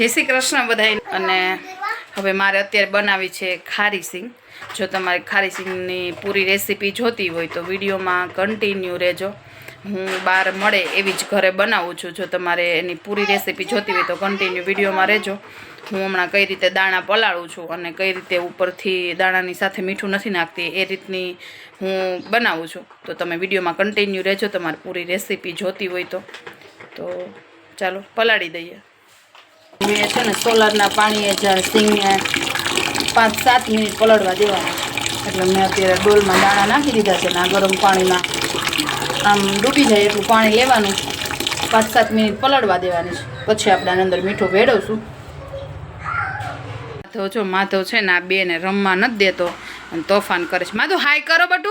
જય શ્રી કૃષ્ણ બધાય. અને હવે મારે અત્યારે બનાવી છે ખારી સિંગ. જો તમારે ખારી સિંગની પૂરી રેસીપી જોતી હોય તો વિડીયોમાં કન્ટિન્યુ રહેજો. હું બહાર મળે એવી જ ઘરે બનાવું છું. જો તમારે એની પૂરી રેસીપી જોતી હોય તો કન્ટિન્યુ વિડીયોમાં રહેજો. હું હમણાં કઈ રીતે દાણા પલાળું છું અને કઈ રીતે ઉપરથી દાણાની સાથે મીઠું નથી નાખતી એ રીતની હું બનાવું છું. તો તમે વિડીયોમાં કન્ટિન્યુ રહેજો. તમારે પૂરી રેસીપી જોતી હોય તો. તો ચાલો પલાળી દઈએ. મેં છે ને સોલારના પાણીએ જ્યારે સિંગને પાંચ સાત મિનિટ પલળવા દેવાના એટલે મેં અત્યારે ડોલમાં દાણા નાખી દીધા છે ને આ ગરમ પાણીમાં. આમ ડૂબી જાય એટલું પાણી લેવાનું. પાંચ સાત મિનિટ પલળવા દેવાની છે. પછી આપણે આની અંદર મીઠું ભેળવશું. માધવ જો, માધવ છે ને આ બેને રમવા નથી દેતો. અને તોફાન કરે છે. માધવ, હાય કરો બટુ.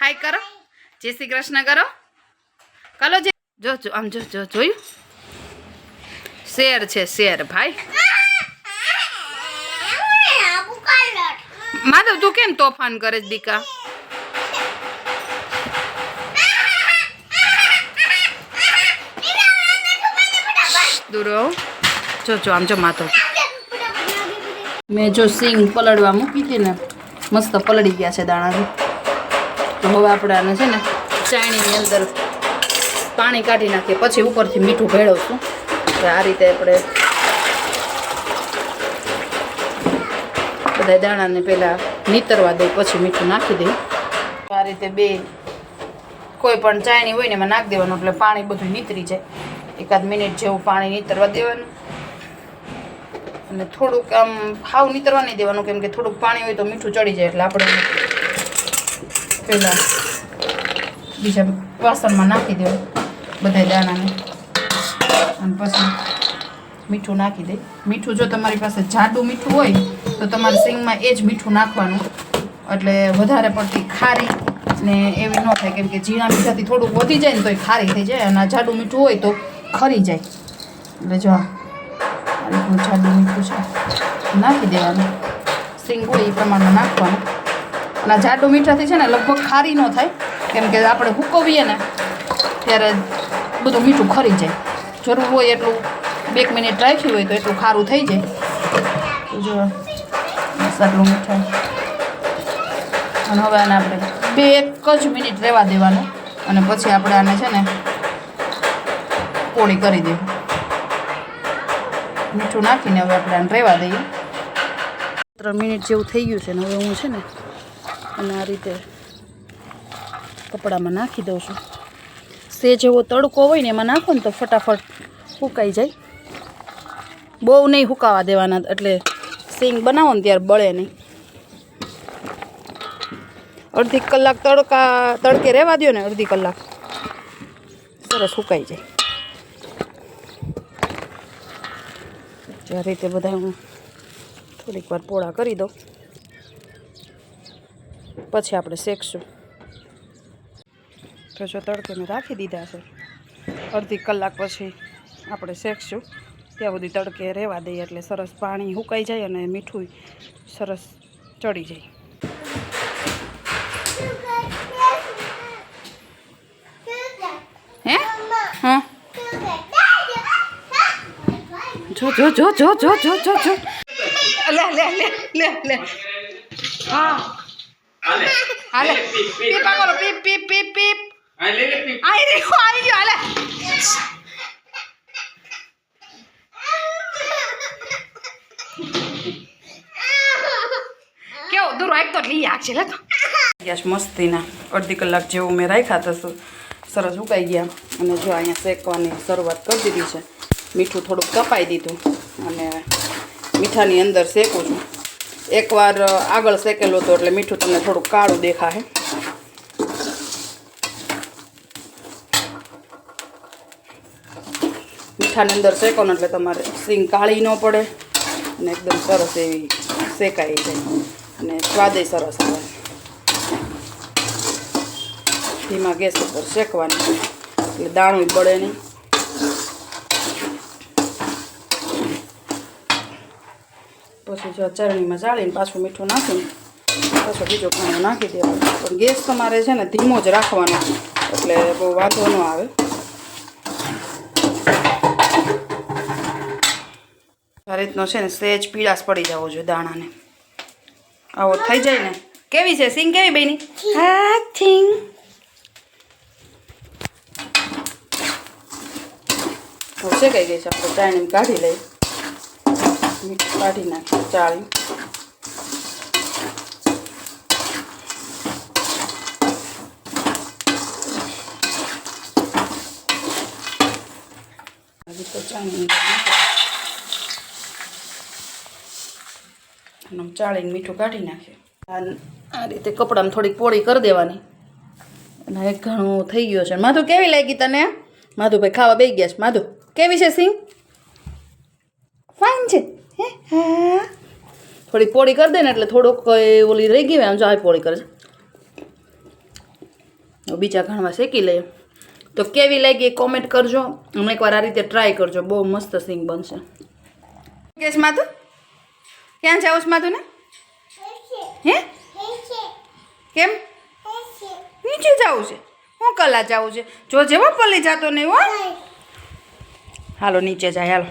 હાય કરો. જય શ્રી કૃષ્ણ કરો. કલો જે જો જો, આમ જો જો, જોયું? શેર છે, શેર, ભાઈ. માધવ, તું કેમ તોફાન કરે છે, દીકા? દૂરો જો જો, આમ જો માધવ. મેં જો સિંગ પલળવા મૂકી હતી ને, મસ્ત પલળી ગયા છે દાણાથી. તો હવે આપણાને છે ને ચાણીની અંદર પાણી કાઢી નાખીએ, પછી ઉપરથી મીઠું ભેળવશું. આ રીતે આપણે બધા દાણાને પહેલાં નીતરવા દઈ, પછી મીઠું નાખી દઈ. આ રીતે બે કોઈ પણ ચાયણી હોય ને એમાં નાખી દેવાનું, એટલે પાણી બધું નીતરી જાય. એકાદ મિનિટ જેવું પાણી નીતરવા દેવાનું. અને થોડુંક આમ હાવ નીતરવા નહીં દેવાનું, કેમ કે થોડુંક પાણી હોય તો મીઠું ચડી જાય, એટલે આપણે પહેલાં બીજા વાસણમાં નાખી દેવું બધા દાણાને. અને પછી મીઠું નાખી દે. મીઠું જો તમારી પાસે જાડું મીઠું હોય, તો તમારે સિંગમાં એ જ મીઠું નાખવાનું. એટલે વધારે પડતી ખારી ને એવી ન થાય, કેમ કે ઝીણા મીઠાથી થોડુંક વધી જાય ને તો એ ખારી થઈ જાય, અને જાડું મીઠું હોય તો ખરી જાય. એટલે જો આ જાડું મીઠું છે. નાખી દેવાનું. સિંગ હોય એ પ્રમાણમાં નાખવાનું. અને જાડું મીઠાથી છે ને લગભગ ખારી ન થાય, કેમ કે આપણે હુકવીએ ને, ત્યારે બધું મીઠું ખરી જાય. જરૂર હોય એટલું બે મિનિટ રાખ્યું હોય તો એટલું ખારું થઈ જાય. જો મસાલું મીઠાઈ. અને હવે આને આપણે બે એક જ મિનિટ રહેવા દેવાનું. અને પછી આપણે આને છે ને પોળી કરી દેવું. મીઠું નાખીને હવે આપણે આને રહેવા દઈએ. ત્રણ મિનિટ જેવું થઈ ગયું છે ને હવે હું છે ને અને આ રીતે કપડામાં નાખી દઉં છું. સે જેવો તડકો હોય ને એમાં નાખો ને તો ફટાફટ સુકાઈ જાય. બહુ નહીં સુકાવા દેવાના, એટલે સિંગ બનાવો ને ત્યારે બળે નહીં. અડધી કલાક તડકા, તડકે રહેવા દો ને અડધી કલાક. સરસ સુકાઈ જાય. જે રીતે બધા હું થોડીક વાર પોળા કરી દઉં. પછી આપણે શેકશું. તો જો તડકે મેં રાખી દીધા છે. અડધી કલાક પછી આપણે શેકશું. ત્યાં સુધી તડકે રહેવા દઈએ એટલે સરસ પાણી સુકાઈ જાય અને મીઠું સરસ ચડી જાય. હે? હા? જો જો જો જો જો જો જો જો. લે લે લે લે લે. હા. હાલે. પીપા કરો. પીપ પીપ પીપ પીપ. હા, લે લે પીપ. આઈ રહ્યો આઈ ગયો હાલે. કેવો દૂર એક તો લઈ છે લે તો. ગેસ મસ્તીના. અડધી કલાક જેવું મેં રાખ્યા તો સરસ ઉકાઈ ગયા. અને જો અહીંયા શેકવાની શરૂઆત કરી દીધી છે. મીઠું થોડુંક કપાઈ દીધું. અને મીઠાની અંદર શેકું છું. એકવાર આગળ શેકેલો હતો એટલે મીઠું તમને થોડુંક કાળું દેખાશે. મીઠાની અંદર શેકો ને એટલે તમારે સિંગ કાળી ન પડે અને એકદમ સરસ એવી શેકાઈ જાય અને સ્વાદે સરસ આવે. ધીમા ગેસ ઉપર શેકવાની, એટલે દાણું પડે નહીં. પછી જો ચરણીમાં ચાળીને પાછું મીઠું નાખીને પાછો બીજો ખાણો નાખી દેવાનો. પણ ગેસ તમારે છે ને ધીમો જ રાખવાનો, એટલે બહુ વાંધો ન આવે. આ રીતનો છે ને સહેજ પીળાશ પડી જવો જોઈએ દાણાને. આવો થઈ જાય ને? કેવી છે? સિંગ કેવી બેની? હા સિંગ. હવે શેકાઈ ગઈ છે? આપણે ચાણી કાઢી લઈ મીઠ કાઢી નાખી ચાળી. તો ચાણી અને ચાળીને મીઠું કાઢી નાખીએ આ રીતે કપડામાં થોડીક પોળી કરી દેવાની. અને એક ઘણું થઈ ગયો છે. માધુ, કેવી લાગી તને? માધુભાઈ ખાવા બે ગયા છે. માધુ, કેવી છે સિંગ ફાઇન છે. હે? હા થોડીક પોળી કરી દે ને એટલે થોડુંક ઓલી રહી ગઈ આમ જો આવી પોળી કરે બીજા ઘણવા શેકી લઈએ. તો કેવી લાગી કોમેન્ટ કરજો. અને એકવાર આ રીતે ટ્રાય કરજો. બહુ મસ્ત સિંગ બનશે. કેસ માધુ? ક્યાં જાવ છો તું ને હે? કેમ? નીચે જવું છે. હું કલા જવું છે? જો જેવો પલ્લી જતો નહીં હો હાલો નીચે જાય હાલો.